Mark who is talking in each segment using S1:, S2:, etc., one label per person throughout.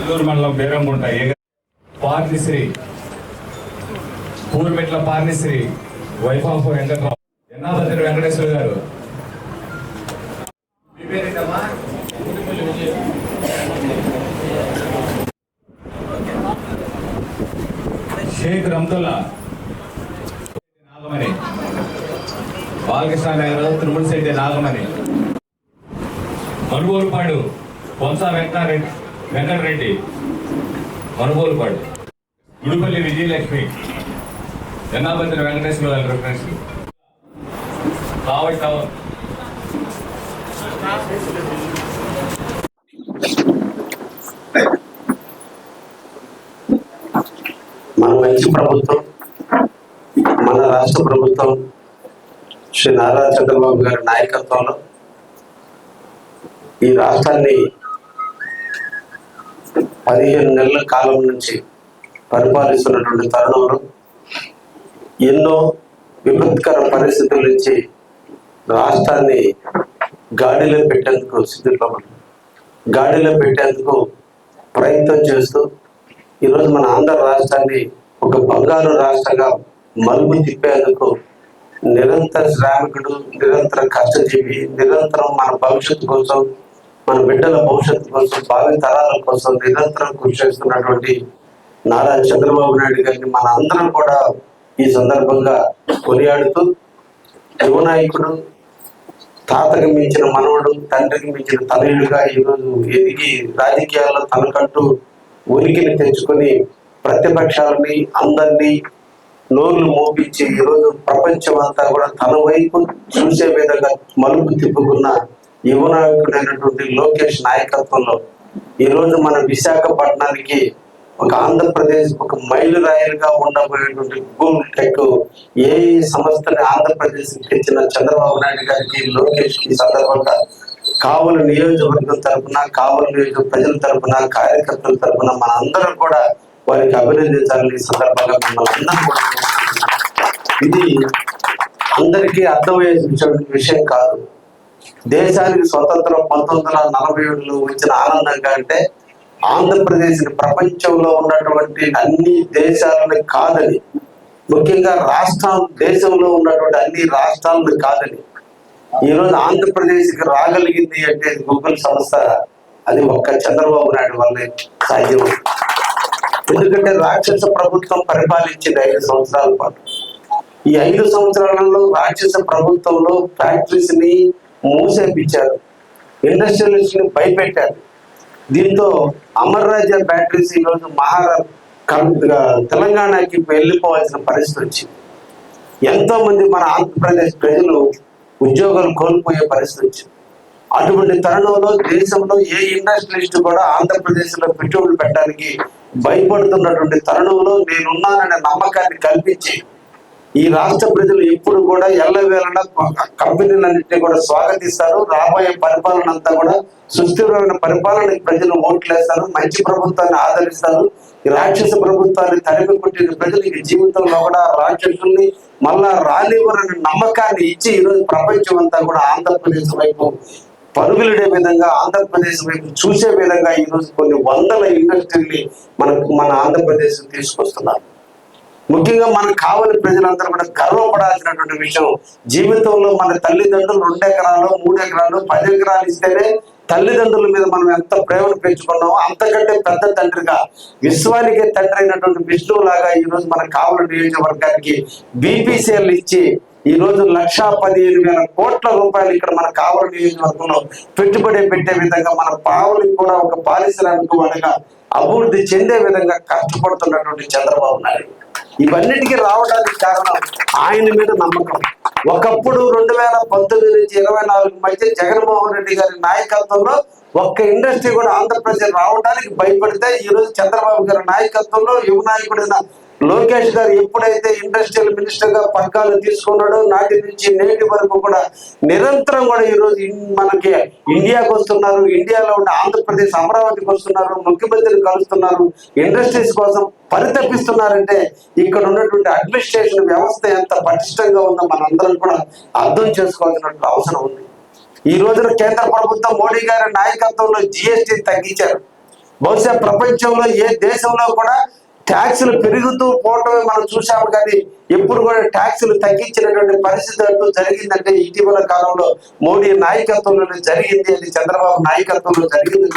S1: అల్లూరు మండలం బేరంగుంట ఏగ పార్నిశ్రీ. పూర్మెట్ల పార్నిశ్రీ. Wife of Venkatrao. ఎన్నాభద్రి వెంకటేశ్వర గారు. షేక్ రమ్దుల్లా నాగమణి. బాలకృష్ణ నగర్ తిరుమలశెట్టి నాగమణి. మనుగోలుపాడు వంశ వెంకటారెడ్డి. వెంకటరెడ్డి మనుగోలుపాడు గుడిపల్లి విజయలక్ష్మి జనాభద్ర వెంకటేశ్వర గారి రిఫరెన్స్ కావట్ టవర్
S2: మన మంచి ప్రభుత్వం మన రాష్ట్ర ప్రభుత్వం శ్రీ నారా చంద్రబాబు గారి నాయకత్వంలో ఈ రాష్ట్రాన్ని పదిహేను నెలల కాలం నుంచి పరిపాలిస్తున్నటువంటి తరుణంలో ఎన్నో విపత్కర పరిస్థితుల నుంచి రాష్ట్రాన్ని గాడిలో పెట్టేందుకు సిద్ధంలో గాడిలో పెట్టేందుకు ప్రయత్నం చేస్తూ ఈరోజు మన ఆంధ్ర రాష్ట్రాన్ని ఒక బంగారు రాష్ట్రంగా మలుపు తిప్పేందుకు నిరంతర శ్రామికుడు నిరంతర కష్టజీవి నిరంతరం మన భవిష్యత్తు కోసం మన బిడ్డల భవిష్యత్తు కోసం భావి తరాల కోసం నిరంతరం కృషి చేస్తున్నటువంటి నారా చంద్రబాబు నాయుడు గారిని మన అందరం కూడా ఈ సందర్భంగా కొనియాడుతూ యువనాయకుడు తాతకి మించిన మనవడు తండ్రికి మించిన తనయుడుగా ఈరోజు ఎదిగి రాజకీయాల్లో తనకంటూ ఉనికిని తెచ్చుకొని ప్రతిపక్షాలని అందరినీ నోర్లు మోపించి ఈరోజు ప్రపంచం అంతా కూడా తన వైపు చూసే విధంగా మలుపు తిప్పుకున్న యువ నాయకుడైనటువంటి లోకేష్ నాయకత్వంలో ఈరోజు మన విశాఖపట్నానికి ఒక ఆంధ్రప్రదేశ్ ఒక మైలురాయిలుగా ఉండబోయేటువంటి గూగుల్ టెక్ ఏ సంస్థని ఆంధ్రప్రదేశ్ తెచ్చిన చంద్రబాబు నాయుడు గారికి లోకేష్కి సందర్భంగా కావలి నియోజకవర్గం తరఫున కావలి నియోజక ప్రజల తరపున కార్యకర్తల తరపున మన అందరం కూడా వారికి అభినందించాలని సందర్భంగా మిమ్మల్ని అందరం కూడా ఇది అందరికీ అర్థమయ్యే విషయం కాదు. దేశానికి స్వతంత్రం పంతొమ్మిది వందల నలభై ఏడులో వచ్చిన ఆనందంగా అంటే ఆంధ్రప్రదేశ్ ప్రపంచంలో ఉన్నటువంటి అన్ని దేశాలను కాదని ముఖ్యంగా రాష్ట్రం దేశంలో ఉన్నటువంటి అన్ని రాష్ట్రాలను కాదని ఈరోజు ఆంధ్రప్రదేశ్కి రాగలిగింది అంటే గూగుల్ సంస్థ అది ఒక్క చంద్రబాబు నాయుడు వల్లే సాధ్యం. ఎందుకంటే రాక్షస ప్రభుత్వం పరిపాలించింది ఐదు సంవత్సరాల పాటు. ఈ ఐదు సంవత్సరాలలో రాక్షస ప్రభుత్వంలో ఫ్యాక్టరీస్ని మూసేపించారు ఇండస్ట్రియలిస్ట్ని భయపెట్టారు. దీంతో అమర్ రాజా బ్యాటరీస్ ఈరోజు మహారా తెలంగాణకి వెళ్ళిపోవాల్సిన పరిస్థితి వచ్చింది. ఎంతోమంది మన ఆంధ్రప్రదేశ్ ప్రజలు ఉద్యోగాలు కోల్పోయే పరిస్థితి వచ్చింది. అటువంటి తరుణంలో దేశంలో ఏ ఇండస్ట్రియలిస్ట్ కూడా ఆంధ్రప్రదేశ్లో పెట్టుబడులు పెట్టడానికి భయపడుతున్నటువంటి తరుణంలో నేనున్నాననే నమ్మకాన్ని కల్పించి ఈ రాష్ట్ర ప్రజలు ఎప్పుడు కూడా ఎల్లవేళలా కంపెనీలన్నింటినీ కూడా స్వాగతిస్తారు. రాబోయే పరిపాలన అంతా కూడా సుస్థిరమైన పరిపాలన ప్రజలు ఓట్లేస్తారు. మంచి ప్రభుత్వాన్ని ఆదరిస్తారు. ఈ రాక్షస ప్రభుత్వాన్ని తరిమి కొట్టిన ప్రజలు ఈ జీవితంలో కూడా రాక్షసుల్ని మళ్ళా రానివ్వరని నమ్మకాన్ని ఇచ్చి ఈరోజు ప్రపంచం అంతా కూడా ఆంధ్రప్రదేశ్ వైపు పరుగులుడే విధంగా ఆంధ్రప్రదేశ్ వైపు చూసే విధంగా ఈరోజు కొన్ని వందల ఇండస్ట్రీని మనకు మన ఆంధ్రప్రదేశ్ తీసుకొస్తున్నారు. ముఖ్యంగా మనకు కావలి ప్రజలందరూ కూడా గర్వపడాల్సినటువంటి విషయం జీవితంలో మన తల్లిదండ్రులు రెండు ఎకరాలు మూడు ఎకరాలు పది ఎకరాలు ఇస్తేనే తల్లిదండ్రుల మీద మనం ఎంత ప్రేమను పెంచుకున్నామో అంతకంటే పెద్ద తండ్రిగా విశ్వానికి తండ్రి అయినటువంటి విష్ణువు లాగా ఈ రోజు మన కావలి నియోజకవర్గానికి బీపీసీఎల్ ఇచ్చి ఈ రోజు లక్షా పదిహేను వేల కోట్ల రూపాయలు ఇక్కడ మన కావలి నియోజకవర్గంలో పెట్టుబడి పెట్టే విధంగా మన పావులకు కూడా ఒక పారిశ్రామిక వాడిగా అభివృద్ధి చెందే విధంగా కష్టపడుతున్నటువంటి చంద్రబాబు నాయుడు. ఇవన్నిటికీ రావడానికి కారణం ఆయన మీద నమ్మకం. ఒకప్పుడు రెండు వేల పంతొమ్మిది నుంచి ఇరవై నాలుగు మధ్య జగన్మోహన్ రెడ్డి గారి నాయకత్వంలో ఒక్క ఇండస్ట్రీ కూడా ఆంధ్రప్రదేశ్ రావడానికి భయపడితే ఈ రోజు చంద్రబాబు గారి నాయకత్వంలో యువ నాయకుడైన లోకేష్ గారు ఎప్పుడైతే ఇండస్ట్రియల్ మినిస్టర్గా పగ్గాలు తీసుకున్నాడో నాటి నుంచి నేటి వరకు కూడా నిరంతరం కూడా ఈ రోజు మనకి ఇండియాకు వస్తున్నారు. ఇండియాలో ఉన్న ఆంధ్రప్రదేశ్ అమరావతికి వస్తున్నారు. ముఖ్యమంత్రిని కలుస్తున్నారు. ఇండస్ట్రీస్ కోసం పరితపిస్తున్నారంటే ఇక్కడ ఉన్నటువంటి అడ్మినిస్ట్రేషన్ వ్యవస్థ ఎంత పటిష్టంగా ఉందో మనందరం కూడా అర్థం చేసుకోవాల్సినటువంటి అవసరం ఉంది. ఈ రోజున కేంద్ర ప్రభుత్వం మోడీ గారి నాయకత్వంలో జిఎస్టీ తగ్గించారు. బహుశా ప్రపంచంలో ఏ దేశంలో కూడా ట్యాక్సులు పెరుగుతూ పోవటమే మనం చూసాము కానీ ఎప్పుడు కూడా ట్యాక్సులు తగ్గించినటువంటి పరిస్థితి అంటూ జరిగిందంటే ఇటీవల కాలంలో మోడీ నాయకత్వంలో జరిగింది అని చంద్రబాబు నాయకత్వంలో జరిగింది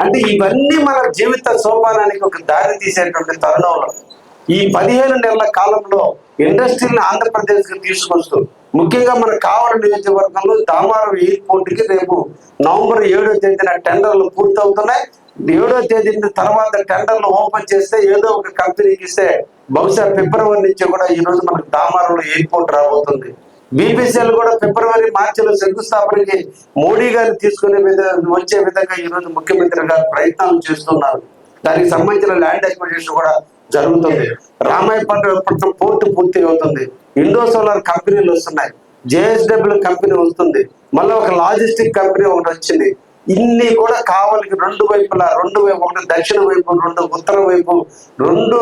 S2: అంటే ఇవన్నీ మన జీవిత సోపానానికి ఒక దారి తీసేటువంటి తరుణంలో ఈ పదిహేను నెలల కాలంలో ఇండస్ట్రీని ఆంధ్రప్రదేశ్కి తీసుకొస్తూ ముఖ్యంగా మన కావలి నియోజకవర్గంలో దామారం ఎయిర్పోర్ట్కి రేపు నవంబర్ ఏడో తేదీన టెండర్లు పూర్తవుతున్నాయి. ఏడో తేదీ తర్వాత టెండర్లు ఓపెన్ చేస్తే ఏదో ఒక కంపెనీకి ఇస్తే బహుశా ఫిబ్రవరి నుంచి కూడా ఈ రోజు మనకు దామారంలో ఎయిర్పోర్ట్ రాబోతుంది. బీపీసీఎల్ కూడా ఫిబ్రవరి మార్చిలో శంకుస్థాపనకి మోడీ గారిని తీసుకునే విధంగా వచ్చే విధంగా ఈ రోజు ముఖ్యమంత్రి గారు ప్రయత్నాలు చేస్తున్నారు. దానికి సంబంధించిన ల్యాండ్ అక్విజిషన్ కూడా జరుగుతుంది. రామాయపట్నం పోర్టు పూర్తి అవుతుంది. ఇండో సోలార్ కంపెనీలు వస్తున్నాయి. జేఎస్డబ్ల్యూ కంపెనీ వస్తుంది. మళ్ళీ ఒక లాజిస్టిక్ కంపెనీ ఒకటి వచ్చింది. ఇన్ని కూడా కావలికి రెండు వైపులా రెండు వైపు ఒకటి దక్షిణ వైపు రెండు ఉత్తర వైపు రెండు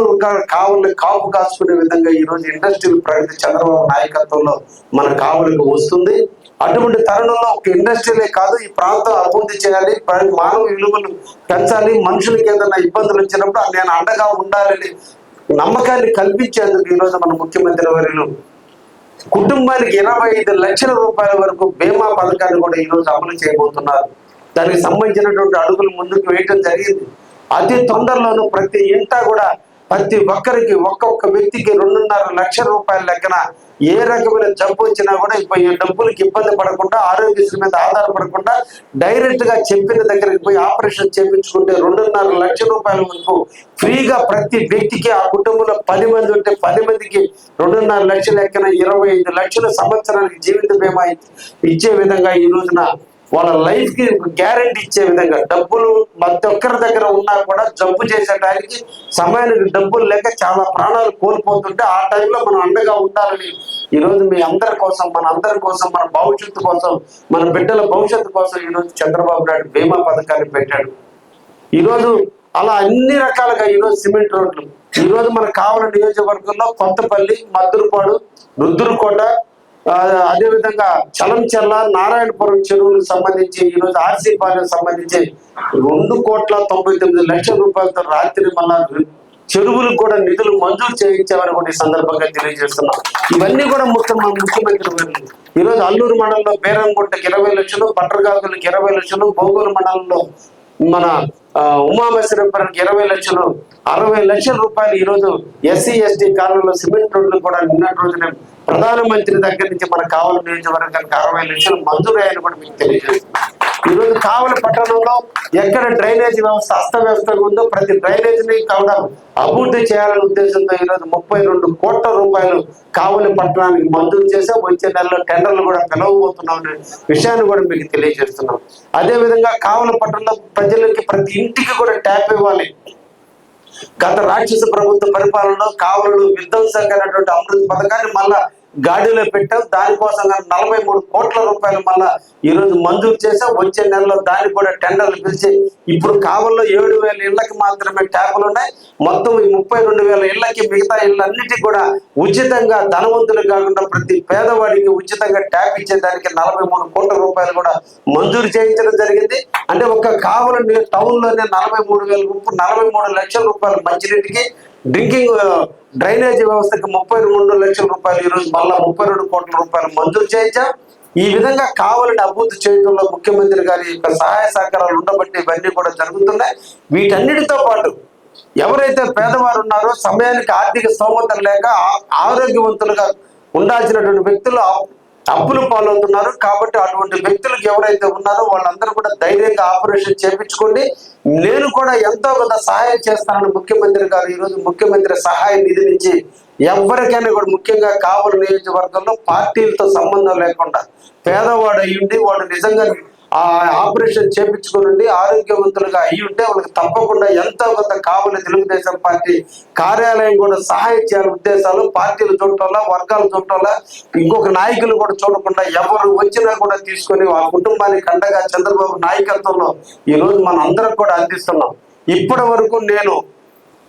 S2: కావలి కాపు కాసుకునే విధంగా ఈ రోజు ఇండస్ట్రియల్ ప్రగతి చంద్రబాబు నాయకత్వంలో మన కావలికి వస్తుంది. అటువంటి తరుణంలో ఒక ఇండస్ట్రీలే కాదు ఈ ప్రాంతం అభివృద్ధి చేయాలి మానవ విలువలు పెంచాలి మనుషులకి ఏదైనా ఇబ్బందులు వచ్చినప్పుడు నేను అండగా ఉండాలని నమ్మకాన్ని కల్పించేందుకు ఈ రోజు మన ముఖ్యమంత్రి వర్యులు కుటుంబానికి ఇరవై ఐదు లక్షల రూపాయల వరకు బీమా పథకాన్ని కూడా ఈ రోజు అమలు చేయబోతున్నారు. దానికి సంబంధించినటువంటి అడుగులు ముందుకు వేయడం జరిగింది. అతి తొందరలోనూ ప్రతి ఇంట కూడా ప్రతి ఒక్కరికి ఒక్కొక్క వ్యక్తికి రెండున్నర లక్షల రూపాయల లెక్కన ఏ రకమైన జబ్బు వచ్చినా కూడా ఇప్పుడు ఈ డబ్బులకి ఇబ్బంది పడకుండా ఆరోగ్యశ్రీ మీద ఆధారపడకుండా డైరెక్ట్గా చెప్పిన దగ్గరికి పోయి ఆపరేషన్ చేయించుకుంటే రెండున్నర లక్షల రూపాయల వరకు ఫ్రీగా ప్రతి వ్యక్తికి ఆ కుటుంబంలో పది మంది ఉంటే పది మందికి రెండున్నర లక్షల లెక్కన ఇరవై ఐదు లక్షల సంవత్సరానికి జీవిత బీమా ఇచ్చే విధంగా ఈ రోజున వాళ్ళ లైఫ్కి గ్యారంటీ ఇచ్చే విధంగా డబ్బులు ప్రతి ఒక్కరి దగ్గర ఉన్నా కూడా జబ్బు చేసేటానికి సమయానికి డబ్బులు లేక చాలా ప్రాణాలు కోల్పోతుంటే ఆ టైంలో మనం అండగా ఉండాలని ఈరోజు మీ అందరి కోసం మన అందరి కోసం మన భవిష్యత్తు కోసం మన బిడ్డల భవిష్యత్తు కోసం ఈరోజు చంద్రబాబు నాయుడు బీమా పథకాన్ని పెట్టాడు. ఈరోజు అలా అన్ని రకాలుగా ఈరోజు సిమెంట్ రోడ్లు ఈరోజు మనకు మన నియోజకవర్గంలో కొత్తపల్లి మద్దురుపాడు రుద్దురుకోట అదే విధంగా చలంచెల్ల నారాయణపురం చెరువులకు సంబంధించి ఈ రోజు ఆర్సీ పాలకు సంబంధించి రెండు కోట్ల తొంభై తొమ్మిది లక్షల రూపాయలతో రాత్రి మళ్ళా చెరువులకు కూడా నిధులు మంజూరు చేయించామని కూడా ఈ సందర్భంగా తెలియజేస్తున్నాం. ఇవన్నీ కూడా ముఖ్యమంత్రి ముఖ్యమంత్రి ఈ రోజు అల్లూరు మండలంలో బేరంగుంటకి ఇరవై లక్షలు పట్రగాకులకు ఇరవై లక్షలు బొంగూరు మండలంలో మన ఉమామేశ్వరపురానికి ఇరవై లక్షలు అరవై లక్షల రూపాయలు ఈ రోజు ఎస్సీ ఎస్టీ కాలంలో సిమెంట్ రోడ్లు కూడా నిన్నటి రోజున ప్రధానమంత్రి దగ్గర నుంచి మనకు కావాలి నియోజకవర్గానికి అరవై లక్షలు మంజూరు అయ్యాయని కూడా మీకు తెలియజేస్తున్నాం. ఈ రోజు కావలి పట్టణంలో ఎక్కడ డ్రైనేజీ వ్యవస్థ అస్తవ్యవస్థగా ఉందో ప్రతి డ్రైనేజీని కూడా అభివృద్ధి చేయాలనే ఉద్దేశంతో ఈ రోజు ముప్పై రెండు కోట్ల రూపాయలు కావలి పట్టణానికి మంజూరు చేసాం వచ్చే నెలలో టెండర్లు కూడా పిలవబోతున్నాం అనే విషయాన్ని కూడా మీకు తెలియజేస్తున్నాం. అదే విధంగా కావలి పట్టణంలో ప్రజలకి ప్రతి ఇంటికి కూడా ట్యాప్ ఇవ్వాలి. గత రాక్షస ప్రభుత్వ పరిపాలనలో కావలను విధ్వంసకరమైనటువంటి అమృత పథకాన్ని మళ్ళా గాడిలో పెట్టాం. దానికోసం నలభై మూడు కోట్ల రూపాయలు మళ్ళా ఈ రోజు మంజూరు చేసాం వచ్చే నెలలో దాన్ని కూడా టెండర్లు పిలిచి ఇప్పుడు కావల్లో ఏడు వేల ఇళ్ళకి మాత్రమే ట్యాపులు ఉన్నాయి. మొత్తం ఈ ముప్పై రెండు వేల ఇళ్ళకి మిగతా ఇళ్ళన్నిటికీ కూడా ఉచితంగా ధనవంతులు కాకుండా ప్రతి పేదవాడికి ఉచితంగా ట్యాప్ ఇచ్చేదానికి నలభై మూడు కోట్ల రూపాయలు కూడా మంజూరు చేయించడం జరిగింది. అంటే ఒక కావలని టౌన్లోనే నలభై మూడు వేల రూపాయలు నలభై మూడు లక్షల రూపాయలు మంచినీటికి డ్రింకింగ్ డ్రైనేజీ వ్యవస్థకి ముప్పై రెండు లక్షల రూపాయలు ఈరోజు మళ్ళా ముప్పై రెండు కోట్ల రూపాయలు మంజూరు చేయించాం. ఈ విధంగా కావాలని అభివృద్ధి చేయడంలో ముఖ్యమంత్రి గారి యొక్క సహాయ సహకారాలు ఉండబట్టి ఇవన్నీ కూడా జరుగుతున్నాయి. వీటన్నిటితో పాటు ఎవరైతే పేదవారు ఉన్నారో సమయానికి ఆర్థిక స్తోమత లేక ఆరోగ్యవంతులుగా ఉండాల్సినటువంటి వ్యక్తులు అప్పులు పాలవుతున్నారు కాబట్టి అటువంటి వ్యక్తులకు ఎవరైతే ఉన్నారో వాళ్ళందరూ కూడా ధైర్యంగా ఆపరేషన్ చేపించుకోండి. నేను కూడా ఎంతో కొంత సహాయం చేస్తానని ముఖ్యమంత్రి గారు ఈరోజు ముఖ్యమంత్రి సహాయ నిధి నుంచి ఎవరికైనా కూడా ముఖ్యంగా కావలి నియోజకవర్గంలో పార్టీలతో సంబంధం లేకుండా పేదవాడు అయ్యుండి వాడు నిజంగా ఆ ఆపరేషన్ చేపించుకుని ఆరోగ్యవంతులుగా అయ్యి ఉంటే వాళ్ళకి తప్పకుండా ఎంతో కొంత కావాలి తెలుగుదేశం పార్టీ కార్యాలయం కూడా సహాయం చేయాలి ఉద్దేశాలు పార్టీలు చూడటంలా వర్గాలు చూడటంలా ఇంకొక నాయకులు కూడా చూడకుండా ఎవరు వచ్చినా కూడా తీసుకొని ఆ కుటుంబానికి అండగా చంద్రబాబు నాయకత్వంలో ఈ రోజు మన అందరం కూడా అందిస్తున్నాం. ఇప్పటి వరకు నేను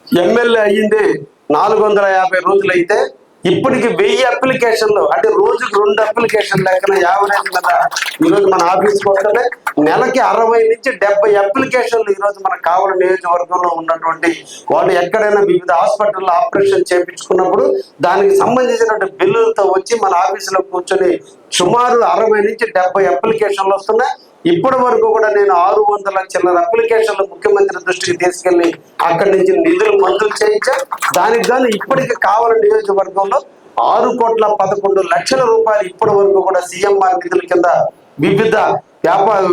S2: ఎమ్మెల్యే అయ్యింది నాలుగు వందల యాభై రోజులు అయితే ఇప్పటికి వెయ్యి అప్లికేషన్లు అంటే రోజుకి రెండు అప్లికేషన్ లెక్కన యావరేజ్ మీద ఈరోజు మన ఆఫీస్కి వస్తుంటే నెలకి అరవై నుంచి డెబ్బై అప్లికేషన్లు ఈరోజు మన కావలి నియోజకవర్గంలో ఉన్నటువంటి వాళ్ళు ఎక్కడైనా వివిధ హాస్పిటల్లో ఆపరేషన్ చేయించుకున్నప్పుడు దానికి సంబంధించినటువంటి బిల్లులతో వచ్చి మన ఆఫీసులో కూర్చొని సుమారు అరవై నుంచి డెబ్బై అప్లికేషన్లు వస్తున్నాయి. ఇప్పటి వరకు కూడా నేను ఆరు వందల చిల్లర అప్లికేషన్లు ముఖ్యమంత్రి దృష్టికి తీసుకెళ్ళి అక్కడి నుంచి నిధులు మంజూరు చేయించా. దానికి గాను ఇప్పటికి కావాలని నియోజకవర్గంలో ఆరు కోట్ల పదకొండు లక్షల రూపాయలు ఇప్పటి వరకు కూడా సీఎంఆర్ నిధుల కింద వివిధ వ్యాపార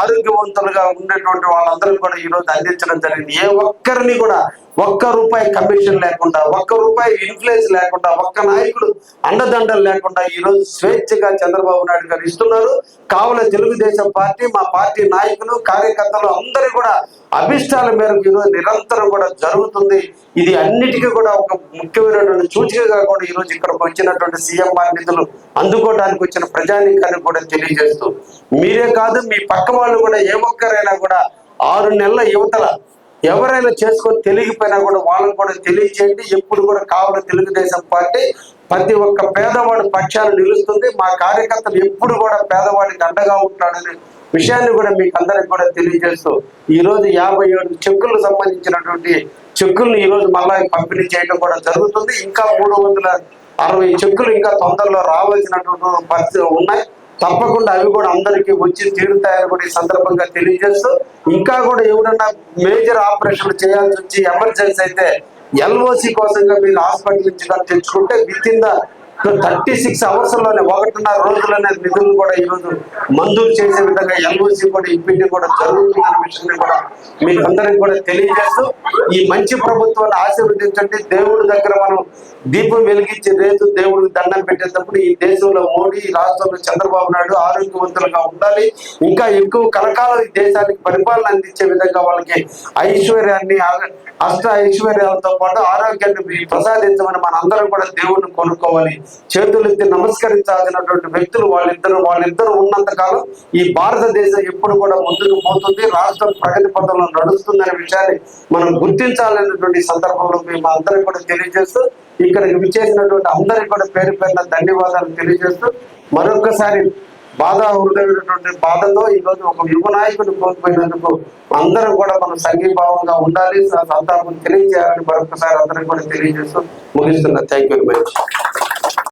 S2: ఆరోగ్యవంతులుగా ఉండేటువంటి వాళ్ళందరికీ కూడా ఈరోజు అందించడం జరిగింది. ఏ ఒక్కరిని కూడా ఒక్క రూపాయి కమిషన్ లేకుండా ఒక్క రూపాయి ఇన్ఫ్లుయెన్స్ లేకుండా ఒక్క నాయకుడు అండదండలు లేకుండా ఈరోజు స్వేచ్ఛగా చంద్రబాబు నాయుడు గారు ఇస్తున్నారు. కావున తెలుగుదేశం పార్టీ మా పార్టీ నాయకులు కార్యకర్తలు అందరూ కూడా అభిష్టాల మేరకు ఈరోజు నిరంతరం కూడా జరుగుతుంది. ఇది అన్నిటికీ కూడా ఒక ముఖ్యమైనటువంటి సూచికగా కూడా ఈరోజు ఇక్కడికి వచ్చినటువంటి సీఎం నిధులు అందుకోవడానికి వచ్చిన ప్రజానీకాన్ని కూడా తెలియజేస్తూ మీరే కాదు మీ పక్క వాళ్ళు కూడా ఏ ఒక్కరైనా కూడా ఆరు నెలల యువతల ఎవరైనా చేసుకొని తెలియకపోయినా కూడా వాళ్ళని కూడా తెలియచేయండి ఎప్పుడు కూడా కావాలి తెలుగుదేశం పార్టీ ప్రతి ఒక్క పేదవాడి పక్షాన్ని నిలుస్తుంది. మా కార్యకర్తలు ఎప్పుడు కూడా పేదవాడికి అండగా ఉంటాడని విషయాన్ని కూడా మీకు అందరికి కూడా తెలియజేస్తూ ఈ రోజు యాభై ఏడు చెక్కులకు సంబంధించినటువంటి చెక్కులను ఈ రోజు మళ్ళా పంపిణీ చేయడం కూడా జరుగుతుంది. ఇంకా మూడు వందల అరవై చెక్కులు ఇంకా తొందరలో రావాల్సినటువంటి పరిస్థితులు ఉన్నాయి. తప్పకుండా అవి కూడా అందరికీ వచ్చి తీరుతాయని కూడా ఈ సందర్భంగా తెలియజేస్తూ ఇంకా కూడా ఎవరన్నా మేజర్ ఆపరేషన్లు చేయాల్సి వచ్చి ఎమర్జెన్సీ అయితే ఎల్ఓసి కోసంగా మీరు హాస్పిటల్ నుంచి తెచ్చుకుంటే within the thirty six అవర్స్లోనే ఒకటిన్నర రోజుల్లోనే నిధులు కూడా ఈరోజు మంజూరు చేసే విధంగా ఎల్ఓసి కూడా ఇప్పిండి కూడా జరుగుతుందన్న విషయాన్ని కూడా మీకు అందరికి కూడా తెలియజేస్తూ ఈ మంచి ప్రభుత్వాన్ని ఆశీర్వదించండి. దేవుడి దగ్గర మనం దీపం వెలిగించి రేతు దేవుడికి దండం పెట్టేటప్పుడు ఈ దేశంలో మోడీ రాష్ట్రంలో చంద్రబాబు నాయుడు ఆరోగ్యవంతులుగా ఉండాలి. ఇంకా ఎక్కువ కలకాలం ఈ దేశానికి పరిపాలన అందించే విధంగా వాళ్ళకి ఐశ్వర్యాన్ని అష్ట ఐశ్వర్యాలతో పాటు ఆరోగ్యాన్ని ప్రసాదించమని మన అందరం కూడా దేవుడిని కొనుక్కోవాలి చేతులెత్తి నమస్కరించాల్సినటువంటి వ్యక్తులు వాళ్ళిద్దరు వాళ్ళిద్దరు ఉన్నంత కాలం ఈ భారతదేశం ఎప్పుడు కూడా ముందుకు పోతుంది. రాష్ట్రం ప్రగతి పథంలో నడుస్తుందనే విషయాన్ని మనం గుర్తించాలనేటువంటి సందర్భంలో మేము అందరం కూడా తెలియజేస్తూ ఇక్కడికి విచ్చేసినటువంటి అందరికీ కూడా పేరు పేరున ధన్యవాదాలు తెలియజేస్తూ మరొకసారి బాధ హృదయమైనటువంటి బాధలో ఈ రోజు ఒక యువ నాయకుడు కోల్పోయినందుకు అందరం కూడా మనం సంఘీభావంగా ఉండాలి. సంతాపం తెలియజేయాలని మరొకసారి అందరం కూడా తెలియజేస్తూ ముగిస్తున్నా. Thank you very much